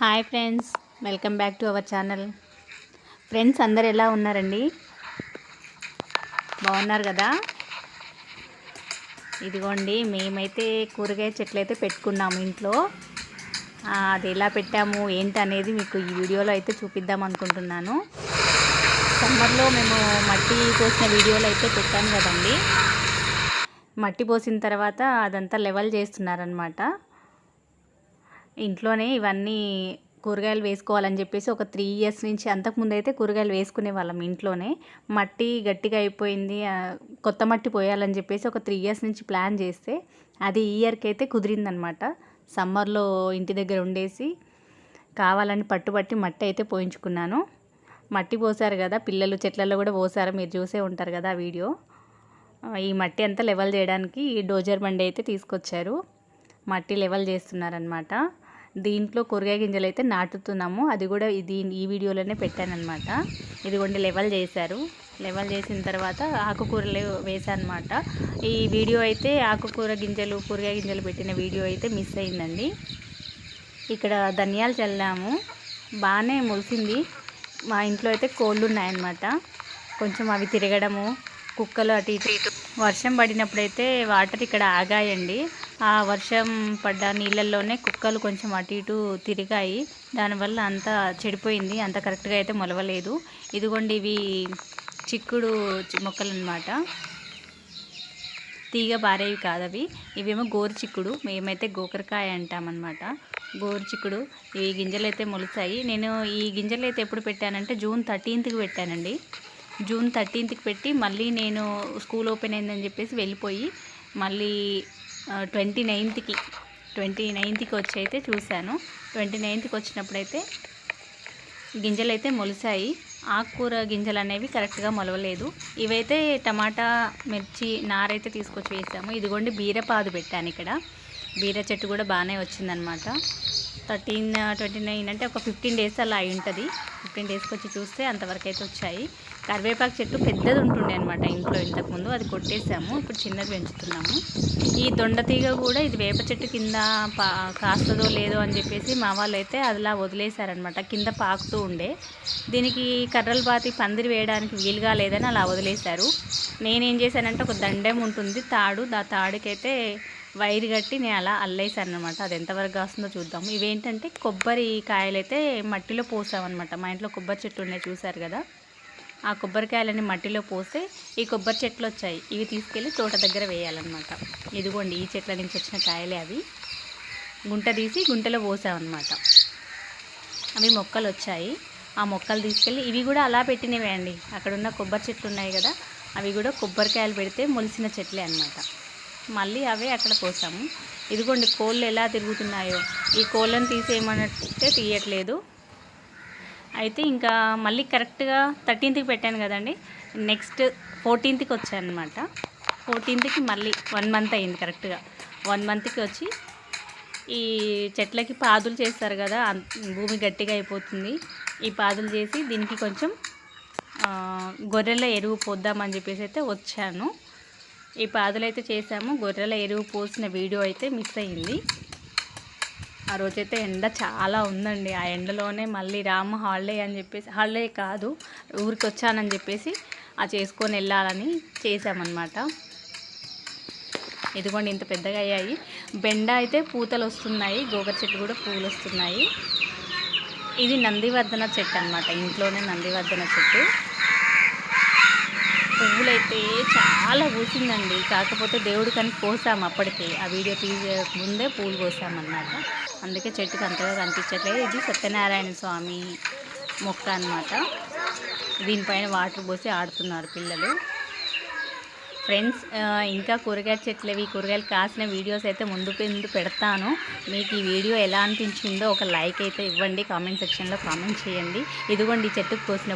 Hi friends welcome back to our channel. Friends అందరు ఎలా ఉన్నారండి? బాగున్నారు కదా? ఇదిగోండి మేమైతే కూరగాయ చెట్లు అయితే పెట్టుకున్నాము ఇంట్లో. అది ఎలా పెట్టాము ఏంటి అనేది మీకు ఈ వీడియోలో అయితే చూపిద్దాం అనుకుంటున్నాను. సమ్మర్లో మేము మట్టి పోసిన వీడియోలు అయితే పెట్టాను కదండి. మట్టి పోసిన తర్వాత అదంతా లెవెల్ చేస్తున్నారనమాట ఇంట్లోనే ఇవన్నీ కూరగాయలు వేసుకోవాలని చెప్పేసి ఒక త్రీ ఇయర్స్ నుంచి అంతకుముందు అయితే కూరగాయలు వేసుకునే వాళ్ళం ఇంట్లోనే. మట్టి గట్టిగా అయిపోయింది కొత్త మట్టి పోయాలని చెప్పేసి ఒక త్రీ ఇయర్స్ నుంచి ప్లాన్ చేస్తే అది ఈ ఇయర్కి అయితే కుదిరిందనమాట. సమ్మర్లో ఇంటి దగ్గర ఉండేసి కావాలని పట్టుబట్టి మట్టి అయితే పోయించుకున్నాను. మట్టి పోసారు కదా పిల్లలు చెట్లలో కూడా పోసారు మీరు చూసే ఉంటారు కదా ఆ వీడియో. ఈ మట్టి అంతా లెవెల్ చేయడానికి ఈ డోజర్ బండి అయితే తీసుకొచ్చారు. మట్టి లెవెల్ చేస్తున్నారనమాట. దీంట్లో కూరగాయ గింజలు అయితే నాటుతున్నాము. అది కూడా ఇది ఈ వీడియోలోనే పెట్టానమాట ఇదిగోండి లెవెల్ చేశారు. లెవెల్ చేసిన తర్వాత ఆకుకూరలు వేసానమాట ఈ వీడియో అయితే ఆకుకూర గింజలు కూరగాయ గింజలు పెట్టిన వీడియో అయితే మిస్ అయిందండి. ఇక్కడ ధనియాలు చల్లాము. బాగానే మొలిసింది మా ఇంట్లో అయితే కోళ్ళు ఉన్నాయన్నమాట. కొంచెం అవి తిరగడము కుక్కలు అటు ఇటు ఇటు వర్షం పడినప్పుడైతే వాటర్ ఇక్కడ ఆగాయండి. ఆ వర్షం పడ్డ నీళ్ళల్లోనే కుక్కలు కొంచెం అటు ఇటు తిరిగాయి. దానివల్ల అంతా చెడిపోయింది. అంత కరెక్ట్గా అయితే మొలవలేదు. ఇదిగోండి ఇవి చిక్కుడు మొక్కలు అనమాట తీగ బారేవి కాదు అవి ఇవేమో గోరు చిక్కుడు. మేమైతే గోకరకాయ అంటామన్నమాట. గోరు చిక్కుడు. ఈ గింజలు అయితే మొలుస్తాయి. నేను ఈ గింజలు అయితే ఎప్పుడు పెట్టానంటే జూన్ థర్టీన్త్కి పెట్టానండి. జూన్ థర్టీన్త్కి పెట్టి మళ్ళీ నేను స్కూల్ ఓపెన్ అయిందని చెప్పేసి వెళ్ళిపోయి మళ్ళీ ట్వంటీ నైన్త్కి ట్వంటీ నైన్త్కి వచ్చి అయితే చూశాను. ట్వంటీ నైన్త్కి వచ్చినప్పుడైతే గింజలు అయితే మొలిసాయి. ఆకుకూర గింజలు అనేవి కరెక్ట్గా మొలవలేదు. ఇవైతే టమాటా మిర్చి నారైతే తీసుకొచ్చి వేసాము. ఇదిగోండి బీరపాదు పెట్టాను ఇక్కడ. బీర చెట్టు కూడా బాగానే వచ్చిందనమాట. థర్టీన్ ట్వంటీ నైన్ అంటే ఒక ఫిఫ్టీన్ డేస్ అలా అయి ఉంటుంది. ఫిఫ్టీన్ డేస్కి వచ్చి చూస్తే అంతవరకు అయితే వచ్చాయి. కరివేపాకు చెట్టు పెద్దది ఉంటుండే అనమాట ఇంట్లో ఇంతకుముందు. అది కొట్టేసాము. ఇప్పుడు చిన్నది పెంచుతున్నాము. ఈ దొండ తీగ కూడా ఇది వేప చెట్టు కింద పా కాస్తుందో లేదో అని చెప్పేసి మా వాళ్ళు అయితే అదిలా వదిలేశారనమాట. కింద పాకుతూ ఉండే. దీనికి కర్రలు బాతి పందిరి వేయడానికి వీలుగా లేదని అలా వదిలేశారు. నేనేం చేశానంటే ఒక దండెం ఉంటుంది. తాడు ఆ తాడుకైతే వైర్ కట్టి నేను అలా అల్లేసాను అనమాట అది ఎంతవరకు కాస్తుందో చూద్దాం ఇవేంటంటే కొబ్బరి కాయలు అయితే మట్టిలో పోసామన్నమాట. మా ఇంట్లో కొబ్బరి చెట్లు ఉన్నాయి చూసారు కదా? ఆ కొబ్బరికాయలని మట్టిలో పోస్తే ఈ కొబ్బరి చెట్లు వచ్చాయి. ఇవి తీసుకెళ్ళి తోట దగ్గర వేయాలన్నమాట. ఇదిగోండి ఈ చెట్ల నుంచి వచ్చిన కాయలే అవి. గుంట తీసి గుంటలో పోసామన్నమాట. అవి మొక్కలు వచ్చాయి. ఆ మొక్కలు తీసుకెళ్ళి ఇవి కూడా అలా పెట్టినవే అండి. అక్కడ ఉన్న కొబ్బరి చెట్లు ఉన్నాయి కదా? అవి కూడా కొబ్బరికాయలు పెడితే మొలిసిన చెట్లే అనమాట మళ్ళీ అవే అక్కడ పోసాము. ఇదిగోండి కోళ్ళు ఎలా తిరుగుతున్నాయో. ఈ కోళ్ళని తీసేయమనంటే తీయట్లేదు. అయితే ఇంకా మళ్ళీ కరెక్ట్గా థర్టీన్త్కి పెట్టాను కదండి. నెక్స్ట్ ఫోర్టీన్త్కి వచ్చాను అనమాట ఫోర్టీన్త్కి మళ్ళీ వన్ మంత్ అయింది కరెక్ట్గా. వన్ మంత్కి వచ్చి ఈ చెట్లకి పాదులు చేస్తారు కదా భూమి గట్టిగా అయిపోతుంది. ఈ పాదులు చేసి దీనికి కొంచెం గొర్రెల ఎరువు పోద్దామని చెప్పేసి అయితే వచ్చాను. ఈ పాదులు అయితే చేసాము. గొర్రెల ఎరువు పోసిన వీడియో అయితే మిస్ అయ్యింది. ఆ రోజైతే ఎండ చాలా ఉందండి. ఆ ఎండలోనే మళ్ళీ రామ హాలిడే అని చెప్పేసి హాలిడే కాదు ఊరికి వచ్చానని చెప్పేసి ఆ చేసుకొని వెళ్ళాలని చేసామన్నమాట ఇదిగోండి ఇంత పెద్దగా అయ్యాయి. బెండ అయితే పూతలు వస్తున్నాయి గోగర చెట్టు కూడా పూలు వస్తున్నాయి. ఇది నందివర్ధన చెట్టు అనమాట ఇంట్లోనే నందివర్ధన చెట్టు. పువ్వులైతే చాలా పూసిందండి. కాకపోతే దేవుడు కానీ కోసాం అప్పటికే. ఆ వీడియో తీసే ముందే పూలు కోసామన్నమాట. అందుకే చెట్టుకి అంతగా కనిపించట్లేదు. ఇది సత్యనారాయణ స్వామి మొక్క అన్నమాట. దీనిపైన వాటర్ పోసి ఆడుతున్నారు పిల్లలు. ఫ్రెండ్స్ ఇంకా కూరగాయల చెట్లు ఇవి కూరగాయలు కాసిన వీడియోస్ అయితే ముందు ముందు పెడతాను. మీకు ఈ వీడియో ఎలా అనిపించిందో ఒక లైక్ అయితే ఇవ్వండి. కామెంట్ సెక్షన్లో కామెంట్ చేయండి. ఇదిగోండి చెట్టుకు కోసిన